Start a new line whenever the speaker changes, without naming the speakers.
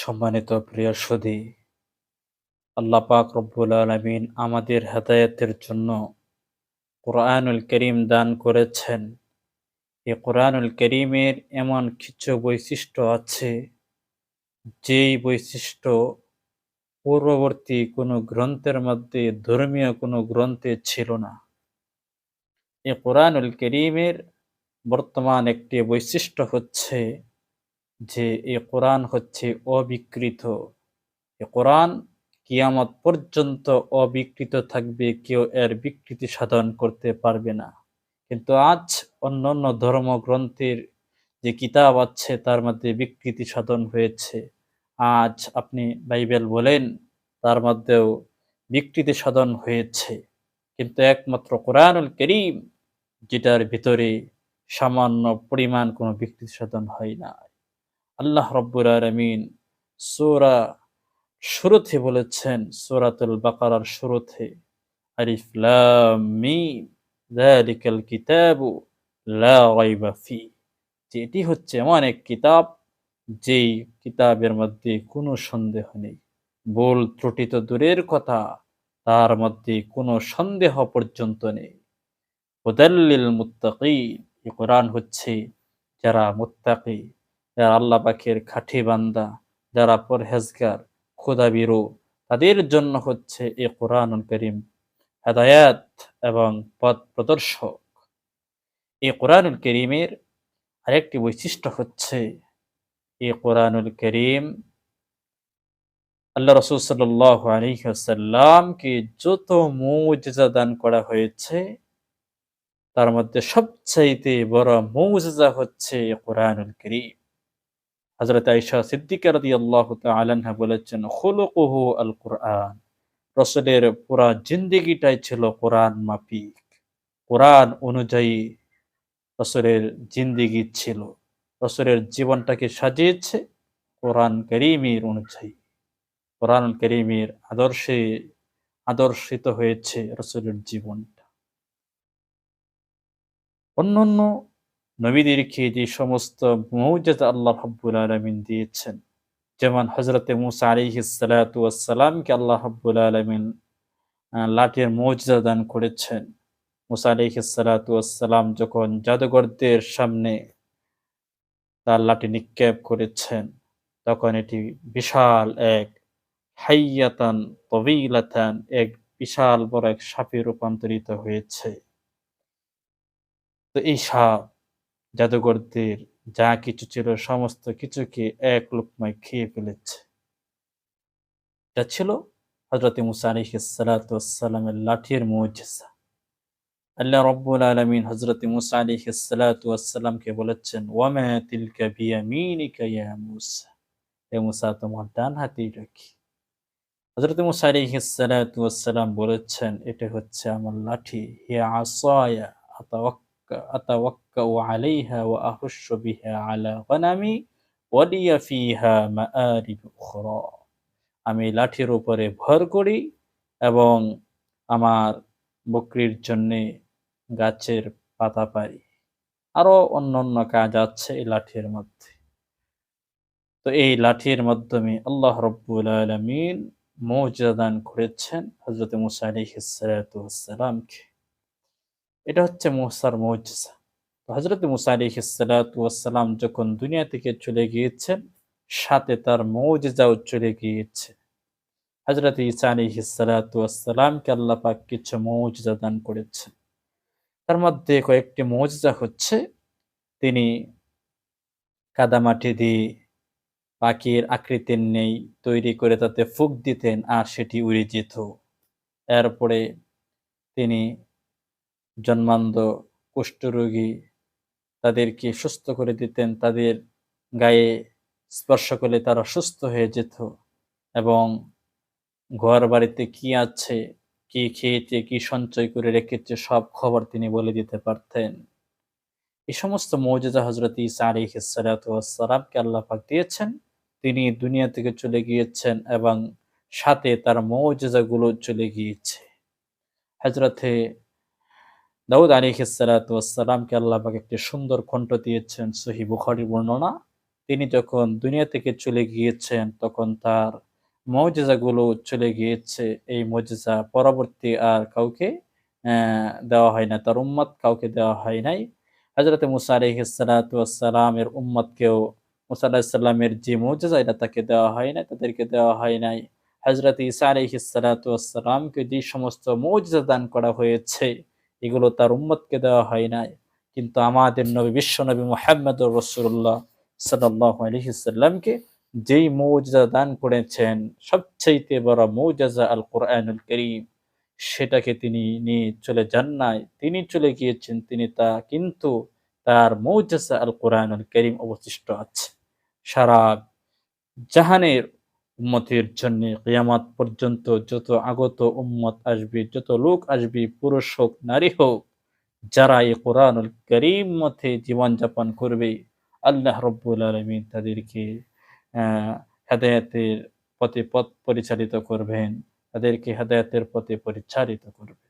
সম্মানিত প্রিয় সুধী, আল্লাহ পাক রব্বুল আলমিন আমাদের হেদায়তের জন্য কোরআনুল করিম দান করেছেন। এই কোরআনুল করিমের এমন কিছু বৈশিষ্ট্য আছে, যেই বৈশিষ্ট্য পূর্ববর্তী কোনো গ্রন্থের মধ্যে, ধর্মীয় কোনো গ্রন্থে ছিল না। এই কোরআনুল করিমের বর্তমান একটি বৈশিষ্ট্য হচ্ছে যে এ কোরআন হচ্ছে অবিকৃত। এ কোরআন কিয়ামত পর্যন্ত অবিকৃত থাকবে, কেউ এর বিকৃতি সাধন করতে পারবে না। কিন্তু আজ অন্য অন্য ধর্মগ্রন্থের যে কিতাব আছে, তার মধ্যে বিকৃতি সাধন হয়েছে। আজ আপনি বাইবেল বলেন, তার মধ্যেও বিকৃতি সাধন হয়েছে। কিন্তু একমাত্র কোরআনুল করিম, যেটার ভিতরে সামান্য পরিমাণ কোনো বিকৃতি সাধন হয় না আল্লাহ রব্বুর আলমিন সোরা শুরুতে বলেছেন, সোরাতুল বাকারার শুরুতে কিতাবু যে এটি হচ্ছে এমন এক কিতাব, যেই কিতাবের মধ্যে কোনো সন্দেহ নেই। ভুল ত্রুটি তো দূরের কথা, তার মধ্যে কোনো সন্দেহ পর্যন্ত নেই। হুদাল্লিল মুত্তাকি কোরআন হচ্ছে, যারা মুত্তাকি যারা আল্লাহ পাখের খাঠি বান্দা, যারা পরহেজগার বিরো তাদের জন্য হচ্ছে এ কোরআন করিম হেদায়াত এবং পথ প্রদর্শক। এই কোরআনুল করিমের আরেকটি বৈশিষ্ট্য হচ্ছে এই কোরআনুল করিম আল্লাহ রসুল সাল্লাহ আলহিহাসাল্লামকে যত মৌজা দান করা হয়েছে, তার মধ্যে সবচাইতে বড় মৌজা হচ্ছে কোরআনুল করিম। হজরত আইসা সিদ্দিকা রদি আল্লাহ আলানহা বলেছেন হলুকুহু আল কোরআন রসলের পুরা জিন্দিগিটাই ছিল কোরআন মাফিক। কোরআন অনুযায়ী রসলের জিন্দিগি ছিল। রসলের জীবনটাকে সাজিয়েছে কোরআন করিমের অনুযায়ী। কোরআন করিমের আদর্শে আদর্শিত হয়েছে রসলের জীবনটা। অন্যান্য নবীদেরকে যে সমস্ত মৌজাদ আল্লাহ হাব্বুল আলমিন দিয়েছেন। যেমন হজরতে মুসা আলিহিসালাতামকে আল্লাহ হাব্বুল আলমিন লাঠির মৌজা দান করেছেন। মুসা আলিহিসালাতাম যখন জাদুঘরদের সামনে তার লাঠি নিক্ষেপ করেছেন, তখন এটি বিশাল এক হাইয়াতান তবিলাতান, এক বিশাল বড় এক সাপে রূপান্তরিত হয়েছে। তো এই সাপ জাদুঘরদের যা কিছু ছিল সমস্ত কিছুকে এক লোকমায় খেয়ে ফেলেছে। এটা ছিল হজরত মুসা লাঠির মৌজেসা আল্লাহ রব্বুল আলমিন হজরত মুসা বলেছেন, ওয়ামা তিলকা বিয়ামিনিকা ইয়া মুসা? এ মুসা, তোমার ডান হাতেই রাখি। হজরত মুসা বলেছেন, এটা হচ্ছে আমার লাঠি হিয়া আসায়া আতাওয়াক্কা আতাওয়াক্কাউ আলাইহা ওয়া আহুশু বিহা আলা গনামি ওয়া ফিহা মাআরিব উখরা আমি লাঠির উপরে ভর করি এবং আমার বকরির জন্যে গাছের পাতা পারি আরও অন্য অন্য কাজ আছে এই লাঠির মধ্যে। তো এই লাঠির মাধ্যমে আল্লাহ রব্বুল আলমিন মৌজাদান করেছেন হজরত মুসা আলিহিসালামকে এটা হচ্ছে মুসার মৌজা হজরত মুসা আলিহিসালাম যখন দুনিয়া থেকে চলে গিয়েছেন, সাথে তার মৌজাও চলে গিয়েছে। হজরত ইসা আলিহিসালামকে আল্লাহ পাক কিছু মৌজা দান করেছেন। তার মধ্যে কয়েকটি মৌজা হচ্ছে, তিনি কাদামাটি দিয়ে পাখির আকৃতির নেই তৈরি করে তাতে ফুক দিতেন আর সেটি উড়ে যেত। এরপরে তিনি জন্মান্ধ কুষ্ঠরোগী তাদেরকে সুস্থ করে দিতেন, তাদের গায়ে স্পর্শ করলে তারা সুস্থ হয়ে যেত এবং ঘর বাড়িতে কি আছে, কি খেয়েছে, কি সঞ্চয় করে রেখেছে, সব খবর তিনি বলে দিতে পারতেন। এই সমস্ত মৌজাদা হজরত ইসা আলী হিসালাতামকে আল্লাহ পাক দিয়েছেন। তিনি দুনিয়া থেকে চলে গিয়েছেন এবং সাথে তার মৌজাদাগুলো চলে গিয়েছে। হজরতে দাউদ আলী হিসালাতামকে আল্লাহ একটি সুন্দর কণ্ঠ দিয়েছেন সহি বুখারি বর্ণনা। তিনি যখন দুনিয়া থেকে চলে গিয়েছেন, তখন তার মৌজেজাগুলো চলে গিয়েছে। এই মৌজেজা পরবর্তী আর কাউকে দেওয়া হয় না। তার উম্মত কাউকে দেওয়া হয় নাই। হজরত মুসা আলহিসালামের উম্মতকেও মুসা আলাহিসাল্লামের যে মৌজেজা, এটা তাকে দেওয়া হয় নাই, তাদেরকে দেওয়া হয় নাই। হজরত ইসা আলহিসালামকে যে সমস্ত মৌজেজা দান করা হয়েছে এগুলো তার উম্মতকে দেওয়া হয় নাই। কিন্তু আমাদের নবী, বিশ্ব নবী মোহাম্মদ রসুল্লাহ সাল্লাহ যেই মৌজা দান করেছেন, সবচাইতে বড় মৌজাজা আল কোরআনুল করিম, সেটাকে তিনি নিয়ে চলে যান নাই। তিনি চলে গিয়েছেন, তিনি তা, কিন্তু তার মৌজাজা আল কোরআনুল করিম অবশিষ্ট আছে। সারা জাহানের উম্মতের জন্য কিয়ামাত পর্যন্ত যত আগত উম্মত আসবে, যত লোক আসবে, পুরুষ হোক, নারী হোক, যারা এই কোরআনুল করিম মতে জীবনযাপন করবে, আল্লাহ রব্বুল আলমিন তাদেরকে হেদায়াতের পথে পথ পরিচালিত করবেন, তাদেরকে হেদায়াতের পথে পরিচালিত করবে